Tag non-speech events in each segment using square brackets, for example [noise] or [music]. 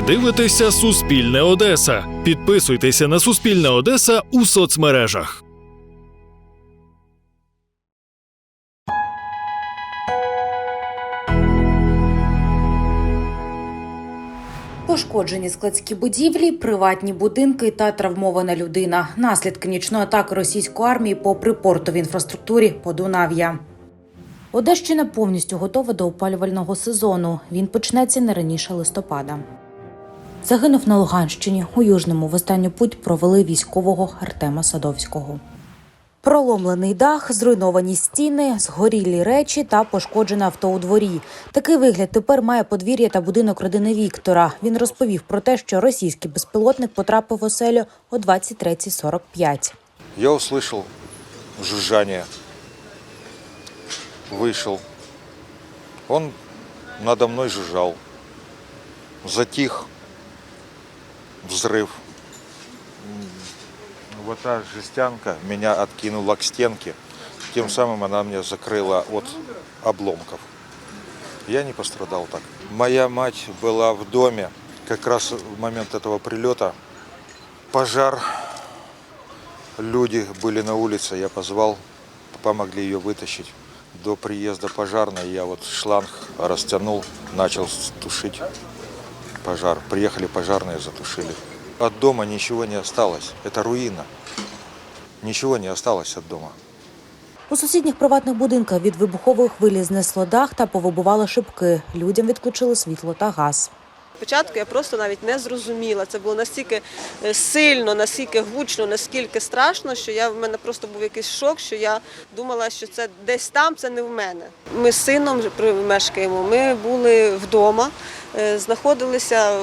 Ви дивитеся Суспільне Одеса. Підписуйтеся на Суспільне Одеса у соцмережах. Пошкоджені складські будівлі, приватні будинки та травмована людина. Наслідки нічної атаки російської армії по припортовій інфраструктурі Подунав'я. Одещина повністю готова до опалювального сезону. Він почнеться не раніше листопада. Загинув на Луганщині. У Южному в останню путь провели військового Артема Садовського. Проломлений дах, зруйновані стіни, згорілі речі та пошкоджене авто у дворі. Такий вигляд тепер має подвір'я та будинок родини Віктора. Він розповів про те, що російський безпілотник потрапив в оселю о 23.45. Я услышал жужжание. Вышел. Он надо мной жужжал. Затих. Взрыв. М, Вот та жестянка меня откинула к стенке. Тем самым она мне закрыла от обломков. Я не пострадал так. Моя мать была в доме. Как раз в момент этого прилета пожар Люди были на улице, я позвал, помогли ее вытащить. До приезда пожарной я вот шланг растянул, начал тушить пожар. Приехали пожарные, затушили. От дома ничего не осталось. Это руина. Ничего не осталось от дома. У сусідніх приватних будинках від вибухової хвилі знесло дах та повибували шибки. Людям відключили світло та газ. Спочатку я просто навіть не зрозуміла. Це було настільки е, сильно, настільки гучно, наскільки страшно, що я в мене просто був якийсь шок, що я думала, що це десь там, це не в мене. Ми з сином мешкаємо. Ми були вдома, е, знаходилися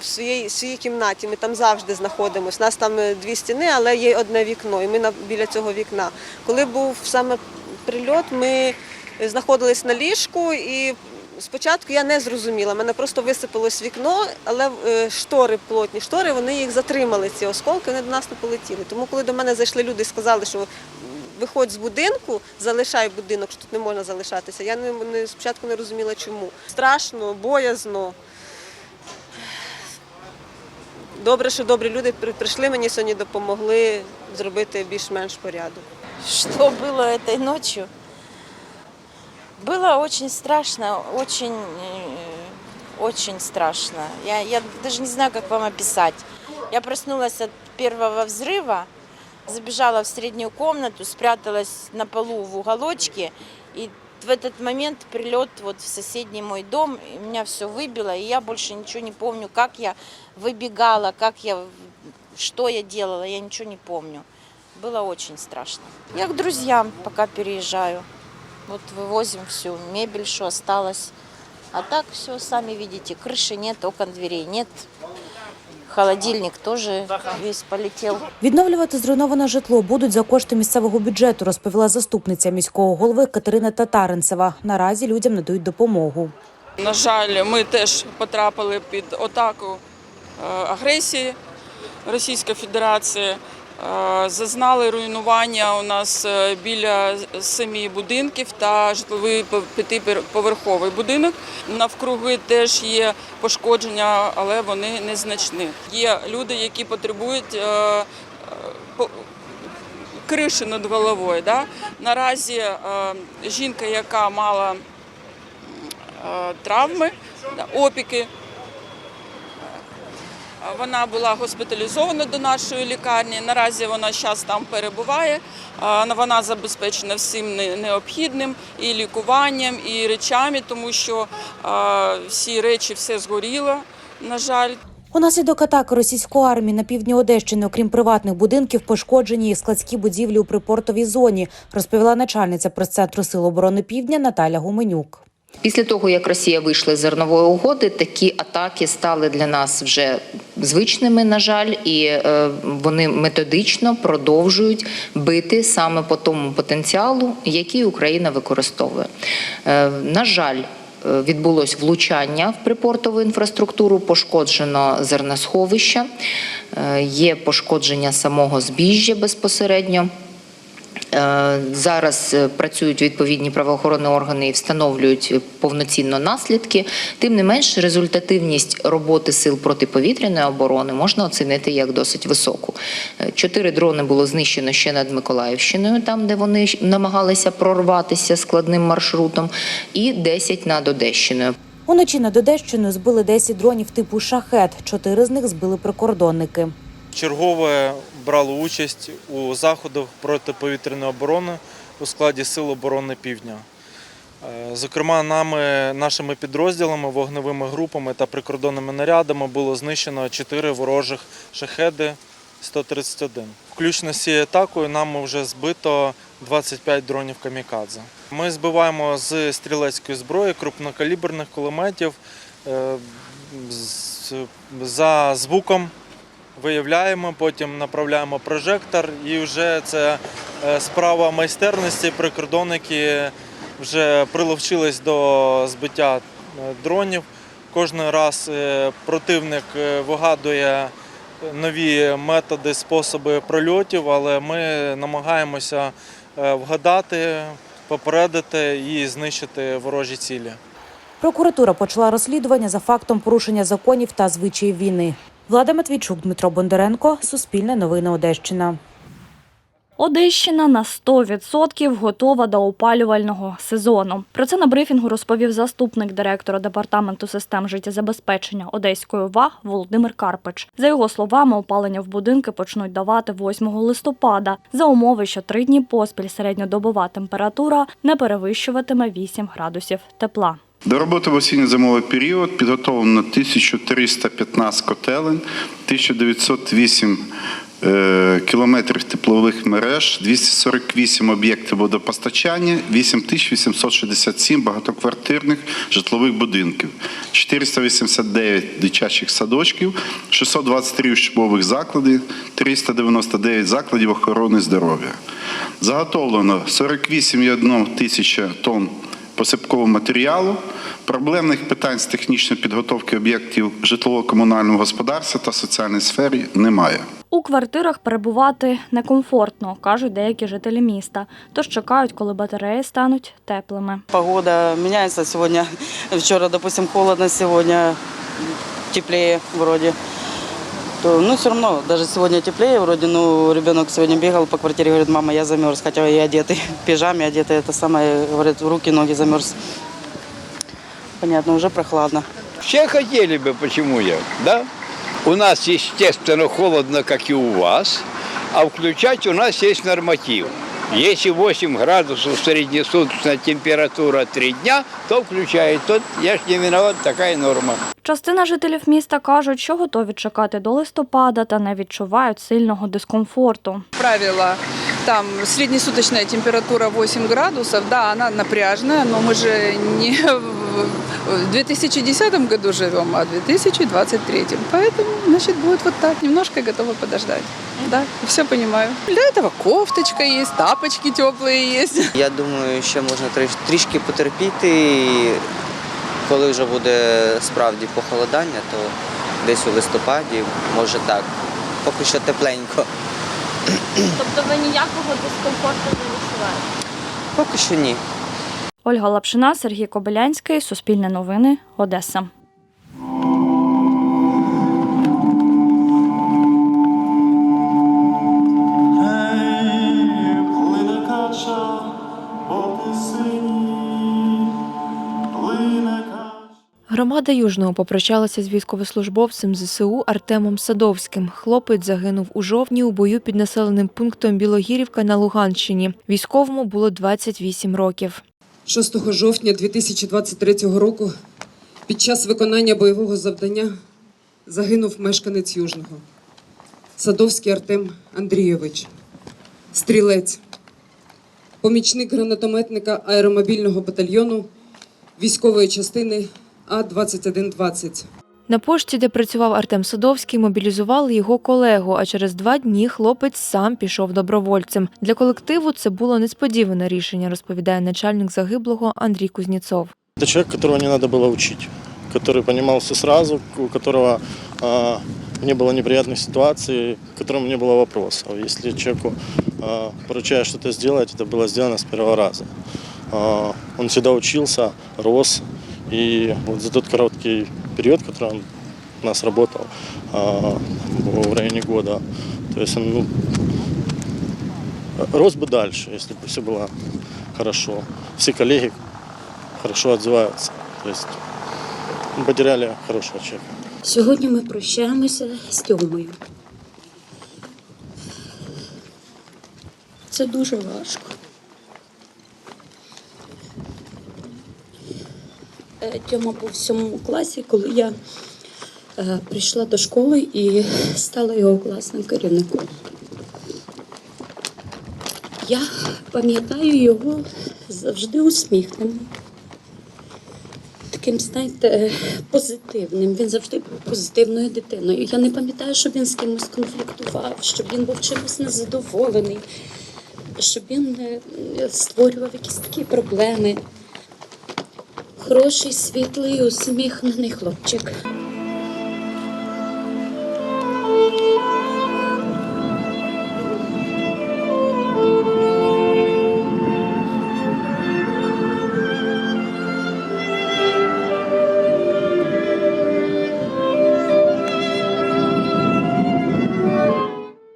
в своїй, своїй кімнаті. Ми там завжди знаходимося. У нас там е, дві стіни, але є одне вікно, і ми на- біля цього вікна. Коли був саме прильот, ми знаходились на ліжку і Спочатку я не зрозуміла, мене просто висипалось вікно, але е, штори, плотні штори, вони їх затримали, ці осколки, вони до нас не полетіли. Тому коли до мене зайшли люди і сказали, що виходь з будинку, залишай будинок, що тут не можна залишатися, я не, не, спочатку не розуміла чому. Страшно, боязно. Добре, що добрі люди прийшли мені сьогодні, допомогли зробити більш-менш порядок. Что было этой ночью? Было очень страшно, очень, э, очень страшно. Я, я даже не знаю, как вам описать. Я проснулась от первого взрыва, забежала в среднюю комнату, спряталась на полу в уголочке, и в этот момент прилет вот в соседний мой дом, и меня все выбило, и я больше ничего не помню, как я выбегала, как я, что я делала, я ничего не помню. Было очень страшно. Я к друзьям пока переезжаю. Вот вывозим всю мебель, что осталось. А так все, сами видите, крыши нет, окон дверей нет. Холодильник тоже весь полетел. Відновлювати зруйноване житло будуть за кошти місцевого бюджету, розповіла заступниця міського голови Катерина Татаринцева. Наразі людям надають допомогу. На жаль, ми теж потрапили під атаку е, агресії Російської Федерації. Зазнали руйнування у нас е, біля семи будинків та житловий пов- п'ятиповерховий будинок. Навкруги теж є пошкодження, але вони незначні. Є люди, які потребують е, криші над головою. Да? Наразі е, жінка, яка мала травми, опіки. Вона була госпіталізована до нашої лікарні. Наразі вона зараз там перебуває. Вона забезпечена всім необхідним і лікуванням, і речами, тому що всі речі все згоріло, на жаль. Унаслідок атаки російської армії на півдні Одещини, окрім приватних будинків, пошкоджені і складські будівлі у припортовій зоні, розповіла начальниця прес-центру Сил оборони Півдня Наталя Гуменюк. Після того, як Росія вийшла з зернової угоди, такі атаки стали для нас вже звичними, на жаль, і е, вони методично продовжують бити саме по тому потенціалу, який Україна використовує. Е, на жаль. е, Відбулось влучання в припортову інфраструктуру, пошкоджено зерносховища, е, є пошкодження самого збіжжя безпосередньо. Е, Зараз е, працюють відповідні правоохоронні органи і встановлюють повноцінно наслідки. Тим не менш, результативність роботи сил протиповітряної оборони можна оцінити як досить високу. Е, Чотири дрони було знищено ще над Миколаївщиною, там де вони намагалися прорватися складним маршрутом, і 10 над Одещиною. Уночі над Одещиною збили 10 дронів типу шахет. Чотири з них збили прикордонники. чергове брало участь у заходах протиповітряної оборони у складі Сил оборони Півдня. Е, Зокрема, нами, нашими підрозділами, вогневими групами та прикордонними нарядами було знищено 4 ворожих шахеди 131. Включно з цією атакою нам вже збито 25 дронів камікадзе. Ми збиваємо з стрілецької зброї, крупнокаліберних кулеметів е, за звуком виявляємо, потім направляємо прожектор, і вже це е, справа майстерності. Прикордонники вже приловчились до збиття е, дронів. Кожен раз е, противник вигадує нові методи, способи прольотів, але ми намагаємося вгадати, попередити і знищити ворожі цілі. Прокуратура почала розслідування за фактом порушення законів та звичаїв війни. Влада Матвійчук, Дмитро Бондаренко, Суспільне новини Одещина. Одещина на 100% готова до опалювального сезону. Про це на брифінгу розповів заступник директора департаменту систем життєзабезпечення Одеської ОВА Володимир Карпич. За його словами, опалення в будинки почнуть давати 8 листопада за умови, що три дні поспіль середньодобова температура не перевищуватиме 8 градусів тепла. До роботи в осінньо-зимовий період підготовлено 1315 котелень, 1908 е, кілометрів теплових мереж, 248 об'єктів водопостачання, 8867 багатоквартирних житлових будинків, 489 дитячих садочків, 623 учбових закладів, 399 закладів охорони здоров'я. Заготовлено 48,1 тисяча тонн посипкового матеріалу, проблемних питань з технічної підготовки об'єктів житлово-комунального господарства та соціальної сфері немає. У квартирах перебувати некомфортно, кажуть деякі жителі міста, тож чекають, коли батареї стануть теплими. Погода меняется сегодня. Вчера, допустим, холодно, сегодня теплее вроде То, ну, все равно, даже сегодня теплее вроде, ну, ребенок сегодня бегал по квартире, говорит, мама, я замерз, хотя и одетый в [laughs] пижаме, одетый, это самое, говорит, руки, ноги замерз. Понятно, уже прохладно. Все хотели бы, почему я, да? У нас, естественно, холодно, как и у вас, а включать у нас есть норматив. Если 8 градусов среднесуточная температура 3 дня, то включает. Тут я ж не виноват, такая норма. Частина жителів міста кажуть, що готові чекати до листопада та не відчувають сильного дискомфорту. правило, там среднесуточная температура 8 градусов, да, она напряжная, но мы же не [laughs] в 2010 году живем, а в 2023. Поэтому, значит, будет вот так. Немножко готовы подождать. Да, все понимаю. Для этого кофточка есть, тапочки теплые есть. Я думаю, що можна триш- трішки потерпіти. І коли вже буде справді похолодання, то десь у листопаді, може так. Поки що тепленько. Тобто ви ніякого дискомфорту не відчуваєте? Поки що ні. Ольга Лапшина, Сергій Кобилянський, Суспільне новини, Одеса. Громада Южного попрощалася з військовослужбовцем ЗСУ Артемом Садовським. Хлопець загинув у жовтні у бою під населеним пунктом Білогірівка на Луганщині. Військовому було 28 років. 6 жовтня 2023 року під час виконання бойового завдання загинув мешканець Южного. Садовський Артем Андрійович, стрілець, помічник гранатометника аеромобільного батальйону військової частини А-2120. На пошті, де працював Артем Садовський, мобілізували його колегу. А через два дні хлопець сам пішов добровольцем. Для колективу це було несподіване рішення, розповідає начальник загиблого Андрій Кузнєцов. Это человек, которого не надо было учить, который понимался сразу, у которого а, не было неприятных ситуаций, к которым не было вопросов. Если человеку э, поручаешь что-то сделать, это было сделано с первого раза. Э, он всегда учился, рос, и вот за тот короткий период, который он у нас работал, э, в районе года, то есть он ну, рос бы дальше, если бы все было хорошо. Все коллеги хорошо отзываются. То есть мы потеряли хорошего человека. Сьогодні ми прощаємося з Тьомою. Це дуже важко. Тьома був в сьомому класі, коли я е, прийшла до школи і стала його класним керівником. Я пам'ятаю його завжди усміхненим таким, знаєте, позитивним. Він завжди був позитивною дитиною. Я не пам'ятаю, щоб він з кимось конфліктував, щоб він був чимось незадоволений, щоб він е, створював якісь такі проблеми. Хороший, світлий, усміхнений хлопчик.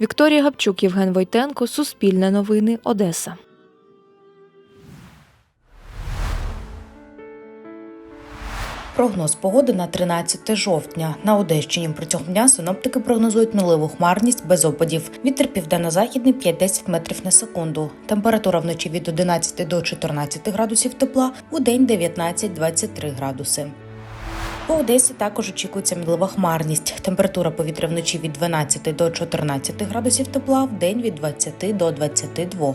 Вікторія Гапчук, Євген Войтенко, Суспільне новини, Одеса. Прогноз погоди на 13 жовтня. На Одещині протягом дня синоптики прогнозують миливу хмарність без опадів. Вітер південно-західний 5-10 метрів на секунду. Температура вночі від 11 до 14 градусів тепла, у день 19-23 градуси. По Одесі також очікується мілива хмарність. Температура повітря вночі від 12 до 14 градусів тепла, в день від 20 до 22.